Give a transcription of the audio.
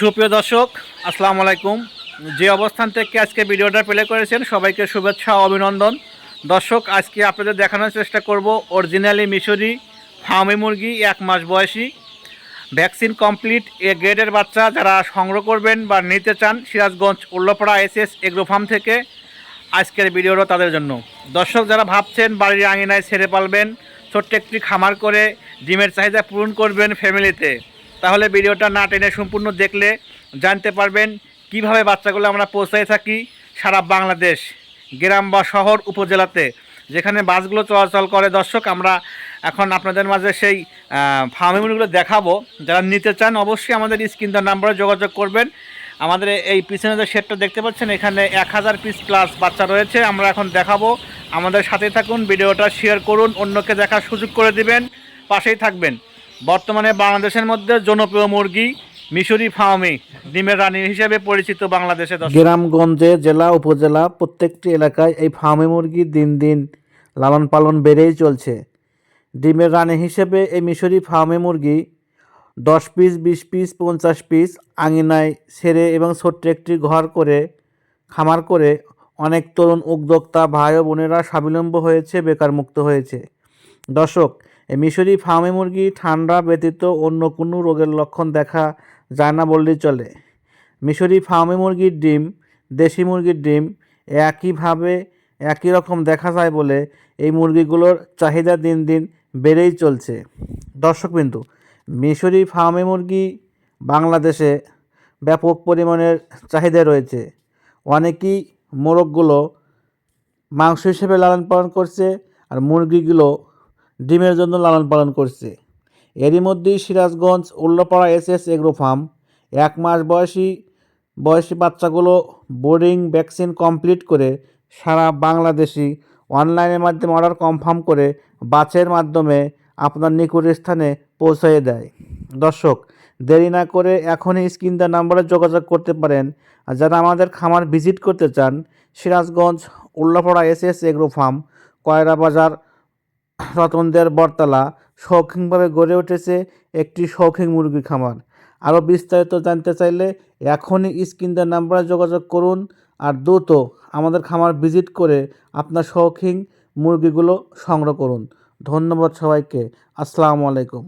সুপ্রিয় দর্শক, আসসালামু আলাইকুম। যে অবস্থান থেকে আজকে ভিডিওটা প্লে করেছেন, সবাইকে শুভেচ্ছা অভিনন্দন। দর্শক, আজকে আপনাদের দেখানোর চেষ্টা করব অরিজিনালি মিশরি ফার্মি মুরগি, এক মাস বয়সী। ভ্যাকসিন কমপ্লিট, এ গ্রেডের বাচ্চা যারা সংগ্রহ করবেন বা নিতে চান, Sirajganj Ullapara S S agro farm থেকে আজকের ভিডিওটা তাদের জন্য। দর্শক, যারা ভাবছেন বাড়ির আঙিনায় ছেড়ে পালবেন, ছোট্ট একটি খামার করে ডিমের চাহিদা পূরণ করবেন ফ্যামিলিতে তাহলে ভিডিওটা না টেনে সম্পূর্ণ দেখলে জানতে পারবেন কীভাবে বাচ্চাগুলো আমরা পৌঁছায় থাকি সারা বাংলাদেশ, গ্রাম বা শহর উপজেলাতে, যেখানে বাসগুলো চলাচল করে। দর্শক, আমরা এখন আপনাদের মাঝে সেই ফার্মিংগুলো দেখাবো। যারা নিতে চান অবশ্যই আমাদের স্ক্রিন তার নাম্বারে যোগাযোগ করবেন। আমাদের এই পিছনে যে শেডটা দেখতে পাচ্ছেন, এখানে এক হাজার পিস প্লাস বাচ্চা রয়েছে। আমরা এখন দেখাবো। আমাদের সাথে থাকুন, ভিডিওটা শেয়ার করুন, অন্যকে দেখার সুযোগ করে দিবেন। পাশেই থাকবেন। বর্তমানে বাংলাদেশের মধ্যে জনপ্রিয় মুরগি মিশরি ফার্মে ডিমের রানী হিসেবে পরিচিত বাংলাদেশে গ্রামগঞ্জে জেলা, উপজেলা, প্রত্যেকটি এলাকায় এই ফার্মে মুরগি দিন দিন লালন পালন বেড়েই চলছে। ডিমের রানী হিসেবে এই মিশরি ফার্মে মুরগি দশ পিস, বিশ পিস, পঞ্চাশ পিস, আঙিনায় ছেড়ে এবং ছোট্ট একটি ঘর করে, খামার করে অনেক তরুণ উদ্যোক্তা ভাই ও বোনেরা স্বাবলম্ব হয়েছে, বেকার মুক্ত হয়েছে। দর্শক মিশরি ফার্মে মুরগি ঠান্ডা ব্যতীত অন্য কোনো রোগের লক্ষণ দেখা যায় না বললেই চলে। মিশরি ফার্মে মুরগির ডিম, দেশি মুরগির ডিম একইভাবে একই রকম দেখা যায় বলে এই মুরগিগুলোর চাহিদা দিন দিন বেড়েই চলছে। দর্শক বিন্দু, মিশরি ফার্মে মুরগি বাংলাদেশে ব্যাপক পরিমাণের চাহিদা রয়েছে। অনেকেই মোরগগুলো মাংস হিসেবে লালন পালন করছে আর মুরগিগুলো ডিমের জন্য লালন পালন করছে। এরই মধ্যেই Sirajganj Ullapara S S agro farm এক মাস বয়সী বয়সী বাচ্চাগুলো বোর্ডিং ভ্যাকসিন কমপ্লিট করে সারা বাংলাদেশি অনলাইনের মাধ্যমে অর্ডার কনফার্ম করে বাসের মাধ্যমে আপনার নিকট স্থানে পৌঁছে দেয়। দর্শক, দেরি না করে এখনই স্ক্রিন দেওয়ার নাম্বারে যোগাযোগ করতে পারেন। যারা আমাদের খামার ভিজিট করতে চান, Sirajganj Ullapara S S agro farm Koyra বাজার রতনদের বরতলা শৌখিনভাবে গড়ে উঠেছে একটি শৌখিন মুরগি খামার। আরও বিস্তারিত জানতে চাইলে এখনই স্ক্রিন দেওয়ার নাম্বারে যোগাযোগ করুন আর দ্রুত আমাদের খামার ভিজিট করে আপনার শৌখিন মুরগিগুলো সংগ্রহ করুন। ধন্যবাদ সবাইকে। আসসালামু আলাইকুম।